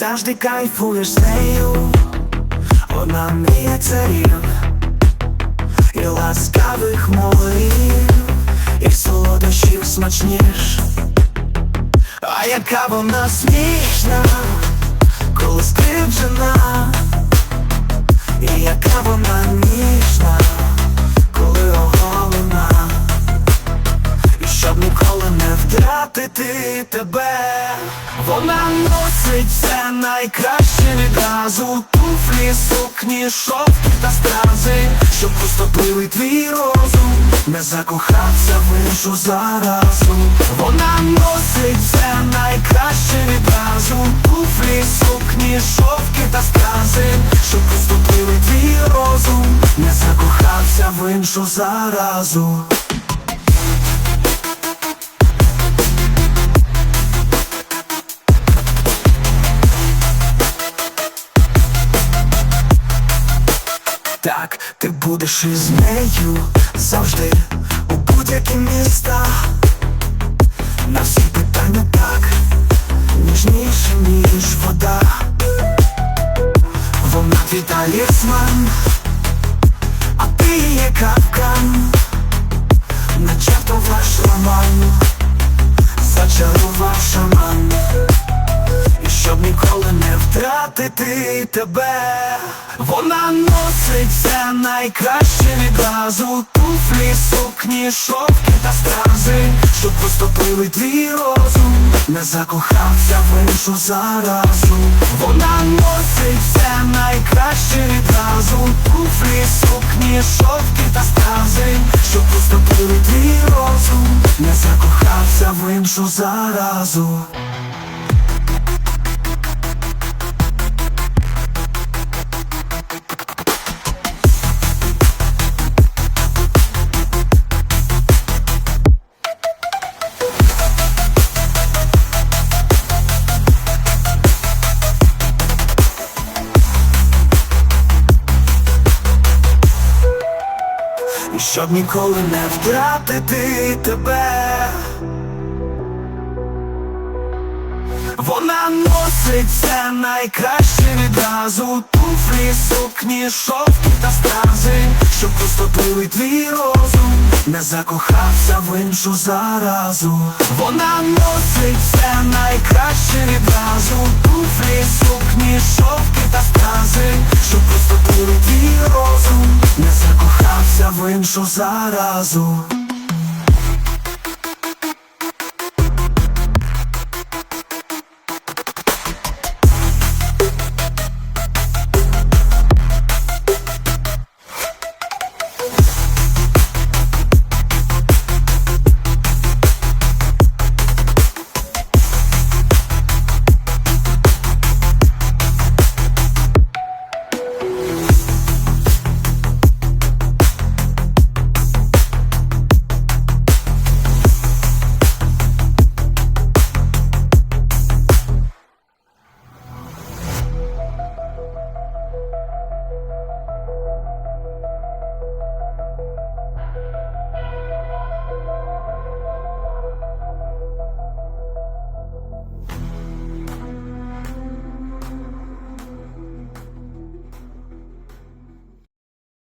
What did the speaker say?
завжди кайфуєш з нею, вона мріє царів і ласкавих молив, і солодощів смачніш. А яка вона смішна, коли скривджена, і яка вона ніжна, втратити тебе, вона носить все найкраще відразу туфлі, сукні, шовки та стрази, щоб розтопили твій розум, не закохався в іншу заразу. Вона носить все найкраще відразу туфлі, сукні, шовки та стрази, щоб розтопили твій розум, не закохався в іншу заразу. Так, ти будеш із нею завжди у будь-які міста. На всі питання так, ніжніше, ніж вода. Вона твій талісман, а ти є капкан, начебто ваш роман, втратити тебе, вона носить все найкраще відразу туфлі, сукні, шовки та стрази, щоб розтопили твій розум, не закохався в іншу заразу. Вона носить все найкраще відразу туфлі, сукні, шовки та стрази, щоб розтопили твій розум, не закохався в іншу заразу. І щоб ніколи не втратити тебе. Вона носить все найкраще відразу. Туфлі, сукні, шовки та стрази Щоб розтопили твій розум. Не закохався в іншу заразу. Вона носить все в іншу заразу